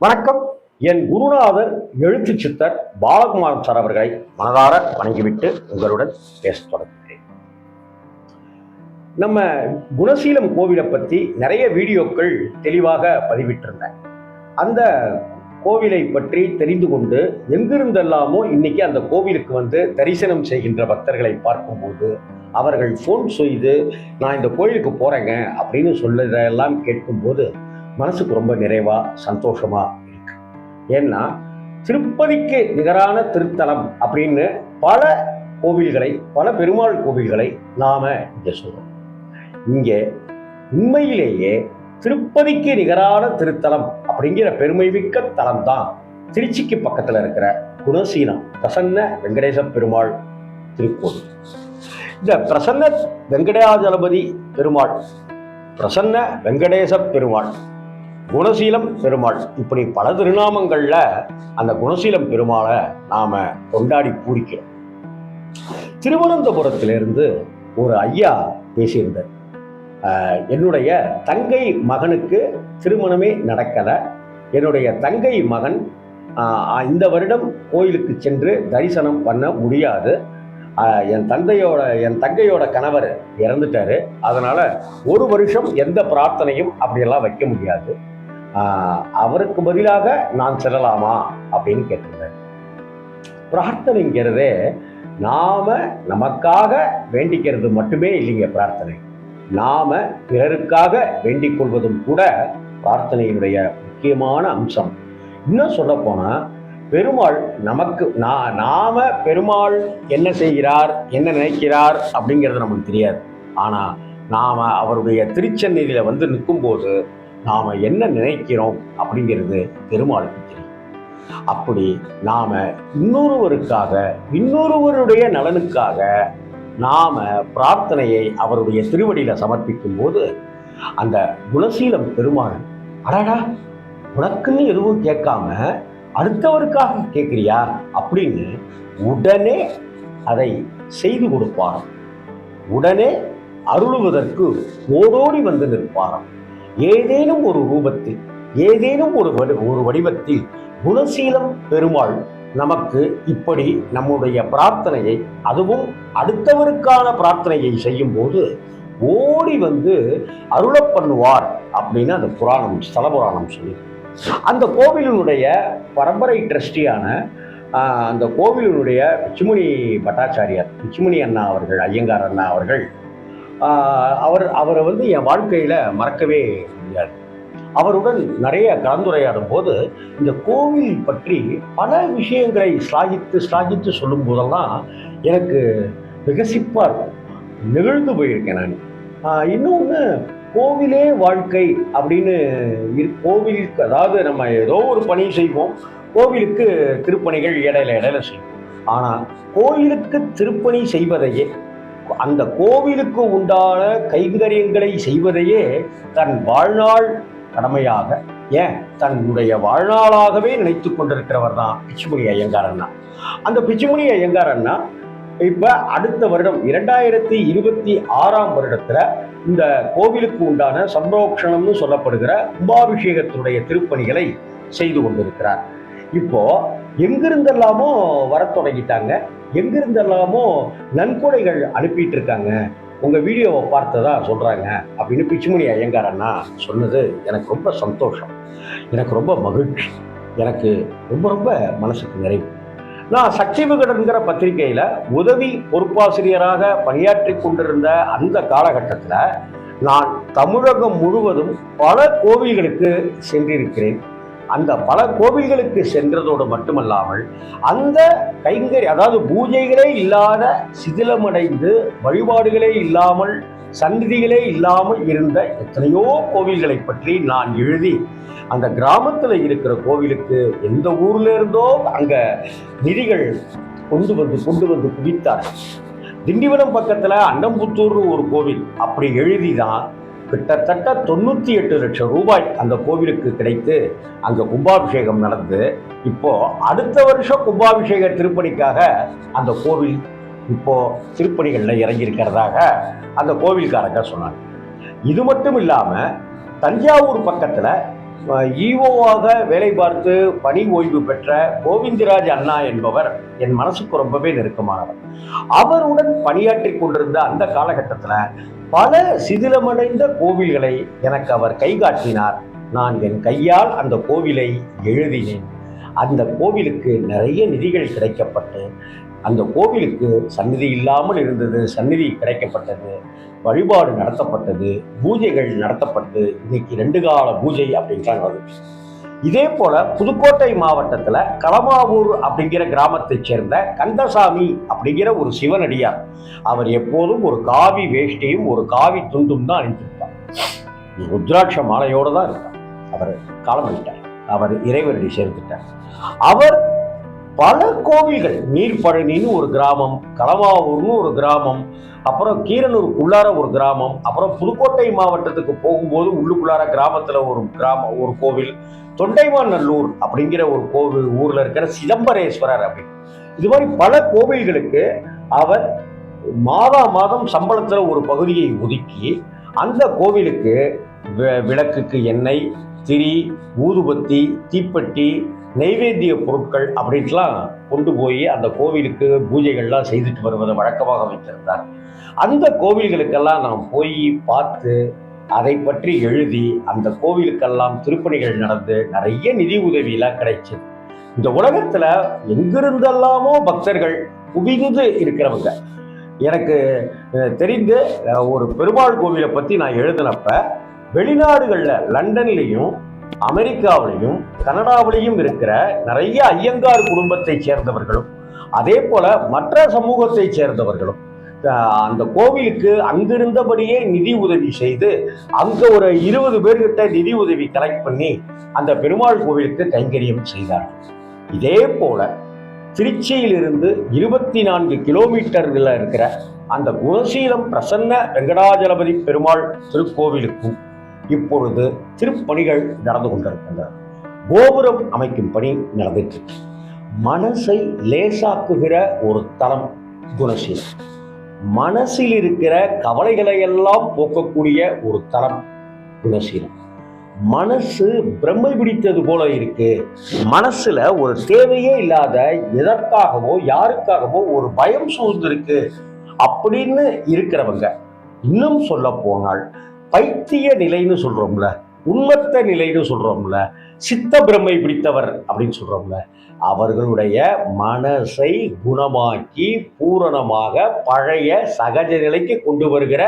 வணக்கம். என் குருநாதர் எழுத்து சித்தர் பாலகுமார் சார் அவர்களை மனதார வணங்கிவிட்டு உங்களுடன் பேச தொடங்குகிறேன். நம்ம குணசீலம் கோவிலை பற்றி நிறைய வீடியோக்கள் தெளிவாக பதிவிட்டிருந்தேன் அந்த கோவிலை பற்றி தெரிந்து கொண்டு எங்கிருந்தெல்லாமோ இன்னைக்கு அந்த கோவிலுக்கு வந்து தரிசனம் செய்கின்ற பக்தர்களை பார்க்கும்போது அவர்கள் ஃபோன் செய்து நான் இந்த கோயிலுக்கு போகிறேங்க அப்படின்னு சொல்லதெல்லாம் கேட்கும்போது மனசுக்கு ரொம்ப நிறைவாக சந்தோஷமாக ஏன்னா திருப்பதிக்கு நிகரான திருத்தலம் அப்படின்னு பல கோவில்களை பல பெருமாள் கோவில்களை நாம இங்கே சொல்றோம். இங்கே உண்மையிலேயே திருப்பதிக்கு நிகரான திருத்தலம் அப்படிங்கிற பெருமைமிக்க தலம் தான் திருச்சிக்கு பக்கத்தில் இருக்கிற குணசீனம் பிரசன்ன வெங்கடேச பெருமாள் திருக்கோவில். இந்த பிரசன்ன வெங்கடாஜலபதி பெருமாள் பிரசன்ன வெங்கடேச பெருமாள் குணசீலம் பெருமாள். இப்படி பல திருநாமங்கள்ல அந்த குணசீலம் பெருமாளை நாம கொண்டாடி பூரிக்கிறோம். திருவனந்தபுரத்திலிருந்து ஒரு ஐயா பேசியிருந்தார். என்னுடைய தங்கை மகனுக்கு திருமணமே நடக்கலை. என்னுடைய தங்கை மகன் இந்த வருடம் கோயிலுக்கு சென்று தரிசனம் பண்ண முடியாது. என் தந்தையோட என் தங்கையோட கணவர் இறந்துட்டாரு. அதனால் ஒரு வருஷம் எந்த பிரார்த்தனையும் அப்படியெல்லாம் வைக்க முடியாது. அவருக்கு பதிலாக நான் செல்லலாமா அப்படின்னு கேட்டிருந்தேன். பிரார்த்தனைங்கிறதே நாம நமக்காக வேண்டிக்கிறது மட்டுமே இல்லைங்க பிரார்த்தனை. நாம பிறருக்காக வேண்டிக் கொள்வதும் கூட பிரார்த்தனையினுடைய முக்கியமான அம்சம். இன்னும் சொல்ல போனா பெருமாள் நமக்கு நான் நாம பெருமாள் என்ன செய்கிறார் என்ன நினைக்கிறார் அப்படிங்கிறது நமக்கு தெரியாது. ஆனால் நாம் அவருடைய திருச்சந்நிதியில் வந்து நிற்கும்போது நாம் என்ன நினைக்கிறோம் அப்படிங்கிறது பெருமாளுக்கு தெரியும். அப்படி நாம் இன்னொருவருக்காக இன்னொருவருடைய நலனுக்காக நாம் பிரார்த்தனையை அவருடைய திருவடியில் சமர்ப்பிக்கும் போது அந்த குணசீலம் பெருமாள் அடடா உனக்குன்னு எதுவும் கேட்காம அடுத்தவருக்காக கேட்குறியா? அப்படின்னு உடனே அதை செய்து கொடுப்பாராம். உடனே அருளுவதற்கு ஓடோடி வந்து நிற்பாராம். ஏதேனும் ஒரு ரூபத்தில் ஏதேனும் ஒரு வடி ஒரு வடிவத்தில் குணசீலம் பெருமாள் நமக்கு இப்படி நம்முடைய பிரார்த்தனையை அதுவும் அடுத்தவருக்கான பிரார்த்தனையை செய்யும்போது ஓடி வந்து அருள பண்ணுவார் அப்படின்னு அந்த புராணம் ஸ்தல புராணம் சொல்லி அந்த கோவிலினுடைய பரம்பரை ட்ரஸ்டியான அந்த கோவிலினுடைய பிச்சுமணி பட்டாச்சாரியார் பிச்சுமணி அண்ணா அவர்கள் ஐயங்கார் அண்ணா அவர்கள் அவர் அவரை வந்து என் வாழ்க்கையில் மறக்கவே முடியாது. அவருடன் நிறைய கலந்துரையாடும் போது இந்த கோவில் பற்றி பல விஷயங்களை ஸ்லாகித்து ஸ்லாகித்து சொல்லும் போதெல்லாம் எனக்கு விகசிப்பாக இருக்கும். நெகிழ்ந்து போயிருக்கேன் நான். இன்னொன்று கோவிலே வாழ்க்கை அப்படின்னு இரு- கோவிலுக்கு அதாவது நம்ம ஏதோ ஒரு பணி செய்வோம். கோவிலுக்கு திருப்பணிகள் இடையில இடையில செய்வோம். ஆனால் கோயிலுக்கு திருப்பணி செய்வதையே அந்த கோவிலுக்கு உண்டான கைங்கரியங்களை செய்வதையே தன் வாழ்நாள் கடமையாக ஏன்? தன்னுடைய வாழ்நாளாகவே நினைத்து கொண்டிருக்கிறவர் தான் பிச்சுமணி ஐயங்காரண்ணா. அந்த பிச்சுமணி ஐயங்காரண்ணா இப்போ அடுத்த வருடம் இரண்டாயிரத்தி இருபத்தி ஆறாம் வருடத்தில் இந்த கோவிலுக்கு உண்டான சம்ரோக்ஷணம்னு சொல்லப்படுகிற கும்பாபிஷேகத்தினுடைய திருப்பணிகளை செய்து கொண்டிருக்கிறார். இப்போ எங்கிருந்தெல்லாமோ வரத் தொடங்கிட்டாங்க. எங்கிருந்தெல்லாமோ நன்கொடைகள் அனுப்பிட்டு இருக்காங்க உங்க வீடியோவை பார்த்ததா சொல்றாங்க அப்படின்னு பிச்சுமணி ஐயங்கார் அண்ணா சொன்னது எனக்கு ரொம்ப சந்தோஷம். எனக்கு ரொம்ப மகிழ்ச்சி. எனக்கு ரொம்ப ரொம்ப மனசுக்கு நிறைவு. நான் சக்தி விகடன்கிற பத்திரிகையில் உதவி பொறுப்பாசிரியராக பணியாற்றி கொண்டிருந்த அந்த காலகட்டத்தில் நான் தமிழகம் முழுவதும் பல கோவில்களுக்கு சென்றிருக்கிறேன். அந்த பல கோவில்களுக்கு சென்றதோடு மட்டுமல்லாமல் அந்த கைங்கறி அதாவது பூஜைகளே இல்லாத சிதிலமடைந்து வழிபாடுகளே இல்லாமல் சந்நிதிகளே இல்லாமல் இருந்த எத்தனையோ கோவில்களை பற்றி நான் எழுதி அந்த கிராமத்தில் இருக்கிற கோவிலுக்கு எந்த ஊர்ல இருந்தோ அங்க நிதிகள் கொண்டு வந்து கொண்டு வந்து குவித்தார் திண்டிவனம் பக்கத்தில் அண்டம்புத்தூர்னு ஒரு கோவில் அப்படி எழுதி தான் கிட்டத்தட்ட தொண்ணூற்றி எட்டு லட்சம் ரூபாய் அந்த கோவிலுக்கு கிடைத்து அங்கே கும்பாபிஷேகம் நடந்து இப்போ அடுத்த வருஷம் கும்பாபிஷேக திருப்பணிக்காக அந்த கோவில் இப்போது திருப்பணிகளில் இறங்கியிருக்கிறதாக அந்த கோவில்காரங்க சொன்னாங்க. இது மட்டும் இல்லாமல் தஞ்சாவூர் பக்கத்தில் ஈஓவாக வேலை பார்த்து பணி ஓய்வு பெற்ற கோவிந்தராஜ் அண்ணா என்பவர் என் மனசுக்கு ரொம்பவே நெருக்கமானவர். அவருடன் பணியாற்றி கொண்டிருந்த அந்த காலகட்டத்தில் பல சிதிலமடைந்த கோவில்களை எனக்கு அவர் கைகாட்டினார் நான் என் கையால் அந்த கோவிலை எழுதினேன். அந்த கோவிலுக்கு நிறைய நிதிகள் கிடைக்கப்பட்டு அந்த கோவிலுக்கு சந்நிதி இல்லாமல் இருந்தது சந்நிதி கிடைக்கப்பட்டது வழிபாடு நடத்தப்பட்டது பூஜைகள் நடத்தப்பட்டு இன்னைக்கு ரெண்டு கால பூஜை அப்படின்றாங்க வருது இதே போல புதுக்கோட்டை மாவட்டத்தில் களமாவூர் அப்படிங்கிற கிராமத்தைச் சேர்ந்த கந்தசாமி அப்படிங்கிற ஒரு சிவனடியார் அவர் எப்போதும் ஒரு காவி வேஷ்டியும் ஒரு காவி துண்டும் தான் அணிந்திருப்பார். ருத்ராட்ச மாலையோடு தான் இருப்பார் அவர் காலமாயிட்டார் அவர் இறைவரடி சேர்த்துட்டார் அவர் பல கோவில்கள் நீர்பழனின்னு ஒரு கிராமம் களமாவூர்னு ஒரு கிராமம் அப்புறம் கீரனூருக்குள்ளார ஒரு கிராமம் அப்புறம் புதுக்கோட்டை மாவட்டத்துக்கு போகும்போது உள்ளுக்குள்ளார கிராமத்தில் ஒரு கிராமம் ஒரு கோவில் தொண்டைமாநல்லூர் அப்படிங்கிற ஒரு கோவில் ஊரில் இருக்கிற சிதம்பரேஸ்வரர் அப்படின்னு இது மாதிரி பல கோவில்களுக்கு அவர் மாதா மாதம் சம்பளத்தில் ஒரு பகுதியை ஒதுக்கி அந்த கோவிலுக்கு வி- விளக்குக்கு எண்ணெய் திரி ஊதுபத்தி தீப்பெட்டி நைவேத்திய பொருட்கள் அப்படின்ட்டுலாம் கொண்டு போய் அந்த கோவிலுக்கு பூஜைகள்லாம் செய்துட்டு வருவதை வழக்கமாக வைத்திருந்தார். அந்த கோவில்களுக்கெல்லாம் நாம் போய் பார்த்து அதை பற்றி எழுதி அந்த கோவிலுக்கெல்லாம் திருப்பணிகள் நடந்து நிறைய நிதி உதவியெல்லாம் கிடைச்சது. இந்த உலகத்துல எங்கிருந்தெல்லாமோ பக்தர்கள் குவிந்து இருக்கிறவங்க. எனக்கு தெரிந்து ஒரு பெருமாள் கோவிலை பற்றி நான் எழுதினப்ப வெளிநாடுகளில் லண்டன்லேயும் அமெரிக்காவிலையும் கனடாவிலையும் இருக்கிற நிறைய ஐயங்கார் குடும்பத்தை சேர்ந்தவர்களும் அதே போல மற்ற சமூகத்தை சேர்ந்தவர்களும் அந்த கோவிலுக்கு அங்கிருந்தபடியே நிதி உதவி செய்து அங்க ஒரு இருபது பேர்கிட்ட நிதி உதவி கலெக்ட் பண்ணி அந்த பெருமாள் கோவிலுக்கு கைங்கரியம் செய்தார்கள். இதே போல திருச்சியிலிருந்து இருபத்தி நான்கு கிலோமீட்டர்களில் இருக்கிற அந்த குணசீலம் பிரசன்ன வெங்கடாஜலபதி பெருமாள் திருக்கோவிலுக்கும் இப்பொழுது திருப்பணிகள் நடந்து கொண்டிருக்கின்றன. கோபுரம் அமைக்கும் பணி நடந்துட்டு மனசை லேசாக்குகிற ஒரு தரம் குணசீலம் மனசில் இருக்கிற கவலைகளை எல்லாம் போக்கக்கூடிய ஒரு தரம் குணசீலம் மனசு பிரம்மை பிடித்தது போல இருக்கு. மனசுல ஒரு தேவையே இல்லாத எதற்காகவோ யாருக்காகவோ ஒரு பயம் சூழ்ந்திருக்கு. அப்படின்னு இருக்கிறவங்க இன்னும் சொல்ல போனால் பைத்திய நிலைன்னு சொல்கிறோம்ல உண்மத்த நிலைன்னு சொல்கிறோம்ல சித்த பிரம்மை பிடித்தவர் அப்படின்னு சொல்கிறோம்ல அவர்களுடைய மனசை குணமாக்கி பூரணமாக பழைய சகஜ நிலைக்கு கொண்டு வருகிற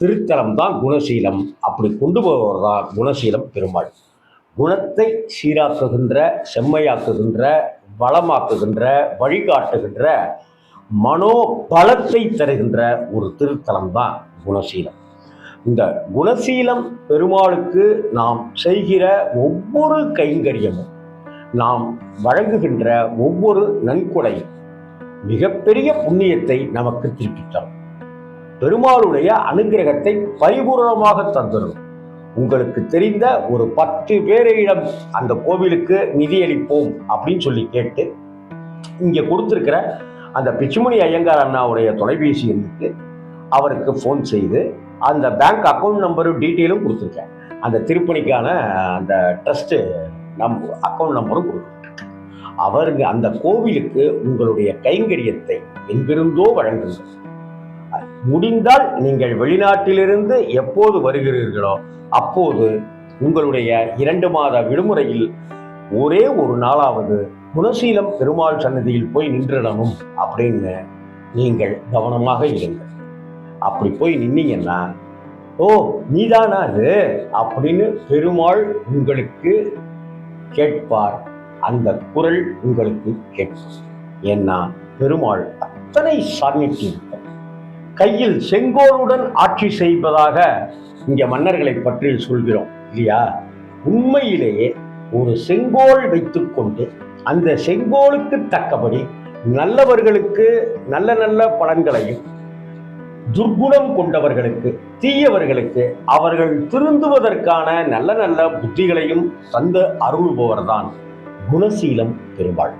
திருத்தலம் தான் குணசீலம். அப்படி கொண்டு போவர் தான் குணசீலம் பெருமாள். குணத்தை சீராக்குகின்ற செம்மையாக்குகின்ற வளமாக்குகின்ற வழிகாட்டுகின்ற மனோபலத்தை தருகின்ற ஒரு திருத்தலம் தான் குணசீலம். இந்த குணசீலம் பெருமாளுக்கு நாம் செய்கிற ஒவ்வொரு கைங்கரியமும் நாம் வழங்குகின்ற ஒவ்வொரு நன்கொடையும் மிகப்பெரிய புண்ணியத்தை நமக்கு திருப்பித் தரும் பெருமாளுடைய அனுகிரகத்தை பரிபூர்ணமாக தந்துடும் உங்களுக்கு தெரிந்த ஒரு பத்து பேரிடம் அந்த கோவிலுக்கு நிதியளிப்போம் அப்படின்னு சொல்லி கேட்டு இங்கே கொடுத்துருக்கிற அந்த பிச்சுமணி ஐயங்கார் அண்ணாவுடைய தொலைபேசி எண்ணுக்கு அவருக்கு ஃபோன் செய்து அந்த பேங்க் அக்கௌண்ட் நம்பரும் டீட்டெயிலும் கொடுத்துருக்கேன். அந்த திருப்பணிக்கான அந்த ட்ரஸ்ட்டு நம் அக்கௌண்ட் நம்பரும் கொடுத்துருக்கேன் அவருக்கு அந்த கோவிலுக்கு உங்களுடைய கைங்கரியத்தை எங்கிருந்தோ வழங்குங்கள் முடிந்தால் நீங்கள் வெளிநாட்டிலிருந்து எப்போது வருகிறீர்களோ அப்போது உங்களுடைய இரண்டு மாத விடுமுறையில் ஒரே ஒரு நாளாவது குணசீலம் பெருமாள் சன்னதியில் போய் நின்றிடணும் அப்படின்னு நீங்கள் கவனமாக இருங்கள். அப்படி போய் நின்னீங்கன்னா ஓ நீதானா அது அப்படின்னு பெருமாள் உங்களுக்கு கேட்பார். அந்த குரல் உங்களுக்கு கேட்கும். ஏன்னா பெருமாள் அத்தனை சாநித்தியம் கையில் செங்கோலுடன் ஆட்சி செய்வதாக இங்க மன்னர்களை பற்றி சொல்கிறோம் இல்லையா? உண்மையிலேயே ஒரு செங்கோல் வைத்துக்கொண்டு அந்த செங்கோலுக்கு தக்கபடி நல்லவர்களுக்கு நல்ல நல்ல பலன்களையும் துர்குணம் கொண்டவர்களுக்கு தீயவர்களுக்கு அவர்கள் திருந்துவதற்கான நல்ல நல்ல புத்திகளையும் தந்து அருள்பவர்தான் குணசீலம் பெருமாள்.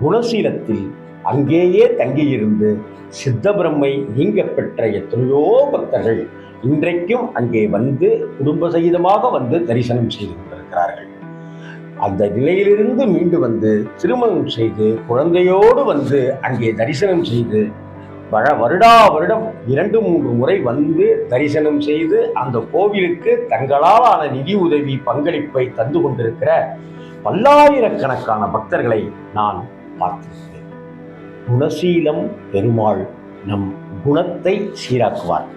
குணசீலத்தில் அங்கேயே தங்கியிருந்து சித்தபிரம்மை நீங்க பெற்ற எத்தனையோ பக்தர்கள் இன்றைக்கும் அங்கே வந்து குடும்ப சகிதமாக வந்து தரிசனம் செய்து கொண்டிருக்கிறார்கள். அந்த நிலையிலிருந்து மீண்டு வந்து திருமணம் செய்து குழந்தையோடு வந்து அங்கே தரிசனம் செய்து வர வருடா வருடம் இரண்டு மூன்று முறை வந்து தரிசனம் செய்து அந்த கோவிலுக்கு தங்களால் ஆன நிதி உதவி பங்களிப்பை தந்து கொண்டிருக்கிற பல்லாயிரக்கணக்கான பக்தர்களை நான் பார்த்திருக்கிறேன். குணசீலம் பெருமாள் நம் குணத்தை சீராக்குவார்.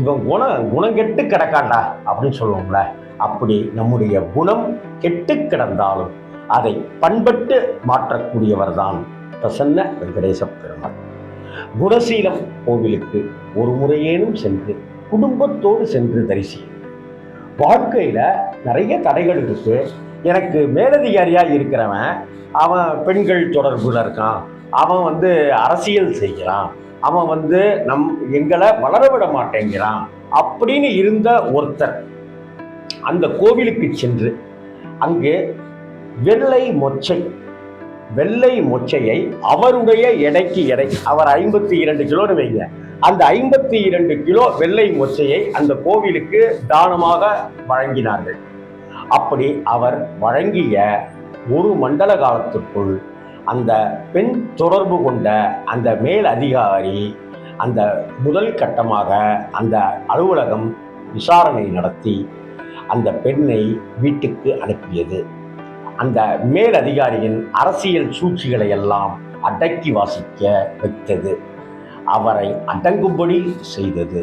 இவன் குண குணம் கெட்டு கிடக்காண்டா அப்படின்னு சொல்லுவோம்ல அப்படி நம்முடைய குணம் கெட்டு கிடந்தாலும் அதை பண்பட்டு மாற்றக்கூடியவர் தான் பிரசன்ன வெங்கடேச பெருமாள். குணசீலம் கோவிலுக்கு ஒரு முறையேனும் சென்று குடும்பத்தோடு சென்று தரிசி வாழ்க்கையில் நிறைய தடைகள் இருக்கு. எனக்கு மேலதிகாரியாக இருக்கிறவன் அவன் பெண்கள் தொடர்பில் இருக்கான். அவன் வந்து அரசியல் செய்கிறான். அவன் வந்து நம் எங்களை வளர விட மாட்டேங்கிறான் அப்படின்னு இருந்த ஒருத்தர் அந்த கோவிலுக்கு சென்று அங்கே வெள்ளை மொச்சை வெள்ளை மொச்சையை அவருடைய எடைக்கு எடை. அவர் ஐம்பத்தி இரண்டு கிலோன்னு வைங்க. அந்த ஐம்பத்தி இரண்டு கிலோ வெள்ளை மொச்சையை அந்த கோவிலுக்கு தானமாக வழங்கினார்கள். அப்படி அவர் வழங்கிய ஒரு மண்டல காலத்திற்குள் அந்த பெண் தொடர்பு கொண்ட அந்த மேல் அதிகாரி அந்த முதல் கட்டமாக அந்த அலுவலகம் விசாரணை நடத்தி அந்த பெண்ணை வீட்டுக்கு அனுப்பியது. அந்த மேல் அதிகாரியின் அரசியல் சூழ்ச்சிகளை எல்லாம் அடக்கி வாசிக்க வைத்தது. அவரை அடங்கும்படி செய்தது.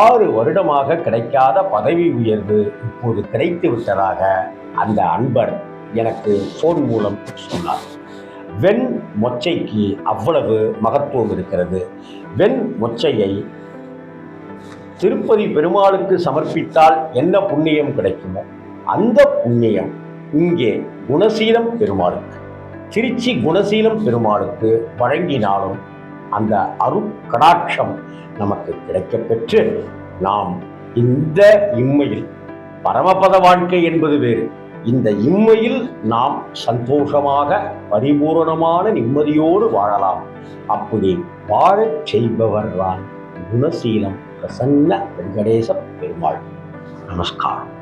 ஆறு வருடமாக கிடைக்காத பதவி உயர்வு இப்போது கிடைத்து விட்டதாக அந்த அன்பர் எனக்கு ஃபோன் மூலம் சொன்னார். வெண் மொச்சைக்கு அவ்வளவு மகத்துவம் இருக்கிறது. வெண் மொச்சையை திருப்பதி பெருமாளுக்கு சமர்ப்பித்தால் என்ன புண்ணியம் கிடைக்குமோ அந்த புண்ணியம் இங்கே குணசீலம் பெருமாளுக்கு திருச்சி குணசீலம் பெருமாளுக்கு வழங்கினாலும் அந்த அருட்கடாட்சம் நமக்கு கிடைக்கப்பெற்று நாம் இந்த இம்மையில் பரமபத வாழ்க்கை என்பது வேறு. இந்த இம்மையில் நாம் சந்தோஷமாக பரிபூரணமான நிம்மதியோடு வாழலாம். அப்படி வாழச் செய்பவர்தான் குணசீலம் பிரசன்ன வெங்கடேச பெருமாள். நமஸ்காரம்.